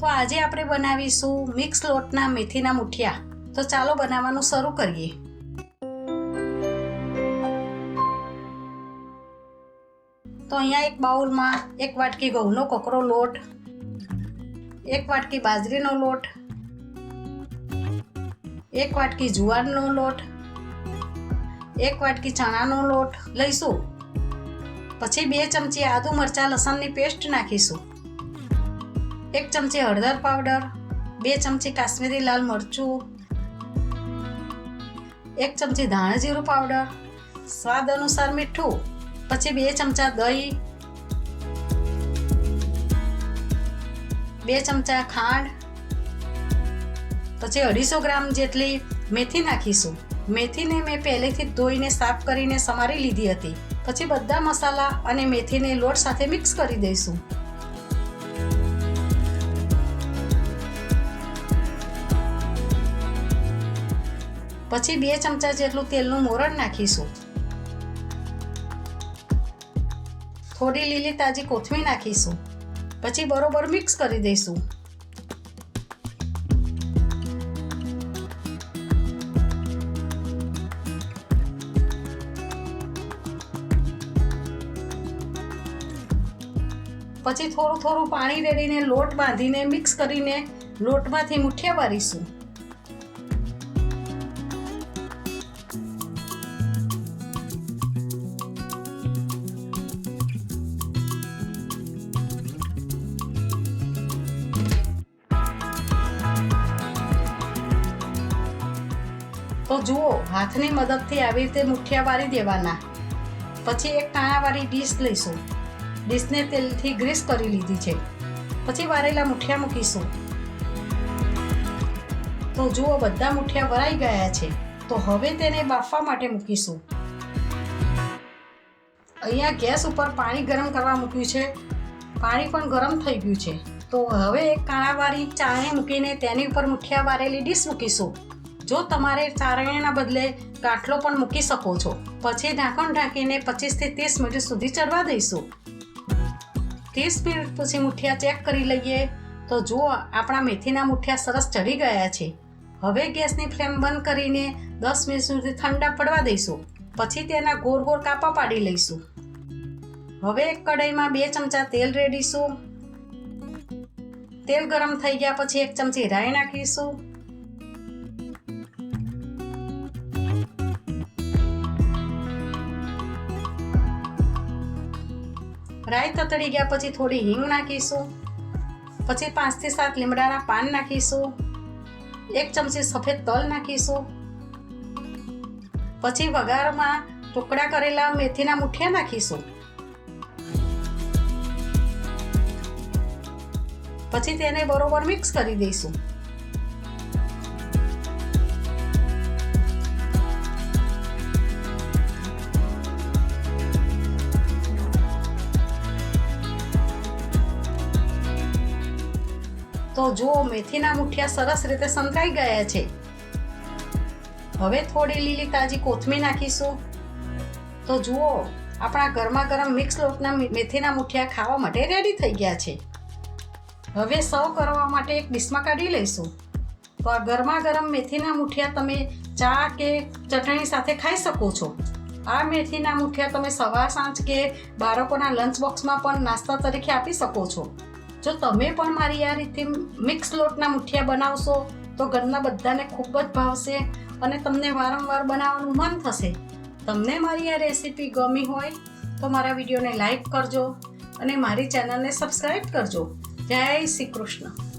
તો આજે આપણે બનાવીશું મિક્સ લોટના મેથીના મુઠિયા. તો ચાલો બનાવવાનું શરૂ કરીએ. તો અહીંયા એક બાઉલમાં એક વાટકી ઘઉંનો કોકરો લોટ, એક વાટકી બાજરીનો લોટ, એક વાટકી જુવારનો લોટ, એક વાટકી ચણાનો લોટ લઈશું. પછી બે ચમચી આદુ મરચાં લસણની પેસ્ટ નાખીશું. એક ચમચી હળદર પાવડર, બે ચમચી કાશ્મીરી લાલ મરચું, એક ચમચી ધાણા જીરું પાવડર, સ્વાદ અનુસાર મીઠું, પછી બે ચમચા દહીં, બે ચમચા ખાંડ, પછી અઢીસો ગ્રામ જેટલી મેથી નાખીશું. મેથીને મેં પહેલેથી ધોઈને સાફ કરીને સમારી લીધી હતી. પછી બધા મસાલા અને મેથીને લોટ સાથે મિક્સ કરી દઈશું. પછી બે ચમચા જેટલું તેલનું મોરણ નાખીશું. થોડી લીલી તાજી કોથમીર નાખીશું. પછી બરોબર મિક્સ કરી દઈશું. પછી થોડું થોડું પાણી રેડીને લોટ બાંધીને મિક્સ કરીને લોટમાંથી મુઠ્ઠીયા વારીશું તો જુઓ, હાથની મદદથી આવી રીતે મુઠિયા વારી દેવાના. પછી એક કાણાવાળી ડીશ લઈશું. ડીશને તેલથી ગ્રીસ કરી લીધી છે. પછી વારેલા મુઠિયા મૂકીશું. તો જુઓ, બધા મુઠિયા વરાઈ ગયા છે. તો હવે તેને બાફવા માટે મૂકીશું. અહીંયા ગેસ ઉપર પાણી ગરમ કરવા મૂક્યું છે. પાણી પણ ગરમ થઈ ગયું છે. તો હવે એક કાણાવાળી ચાણી મૂકીને તેની ઉપર મુઠિયા વારેલી ડીશ મૂકીશું. જો તમારે ચારણીના બદલે ગાંઠલો પણ મૂકી શકો છો. પછી ઢાંકણ ઢાંકીને પચીસથી ત્રીસ મિનિટ સુધી ચડવા દઈશું. ત્રીસ મિનિટ પછી મુઠિયા ચેક કરી લઈએ તો જુઓ આપણા મેથીના મુઠિયા સરસ ચડી ગયા છે. હવે ગેસની ફ્લેમ બંધ કરીને દસ મિનિટ સુધી ઠંડા પડવા દઈશું. પછી તેના ગોળ ગોળ કાપા પાડી લઈશું. હવે એક કઢાઈમાં બે ચમચા તેલ રેડીશું. તેલ ગરમ થઈ ગયા પછી એક ચમચી રાઈ નાખીશું. રાઈ તળી ગયા પછી થોડી હિંગ નાખીશું. પછી પાંચથી સાત લીમડાના પાન નાખીશું. એક ચમચી સફેદ તલ નાખીશું. પછી વઘારમાં ટુકડા કરેલા મેથીના મુઠિયા નાખીશું. પછી તેને બરોબર મિક્સ કરી દઈશું. તો જુઓ, મેથીના મુઠિયા સરસ રીતે સંતરાઈ ગયા છે. હવે થોડી લીલી તાજી કોથમીર નાખીશું. તો જુઓ, આપણા ગરમા ગરમ મિક્સ લોટના મેથીના મુઠિયા ખાવા માટે રેડી થઈ ગયા છે. હવે સર્વ કરવા માટે એક ડીશમાં કાઢી લઈશું. તો આ ગરમા ગરમ મેથીના મુઠિયા તમે ચા કે ચટણી સાથે ખાઈ શકો છો. આ મેથીના મુઠિયા તમે સવાર સાંજ કે બાળકોના લંચ બોક્સમાં પણ નાસ્તા તરીકે આપી શકો છો. જો તમે પણ મારી આ રીતે મિક્સ લોટના મુઠિયા બનાવશો, તો ઘરના બધાને ખૂબ જ ભાવશે અને તમને વારંવાર બનાવવાનું મન થશે. તમને મારી આ રેસીપી ગમી હોય, તો મારા વિડીયોને લાઈક કરજો અને મારી ચેનલને સબસ્ક્રાઈબ કરજો. જય શ્રી કૃષ્ણ.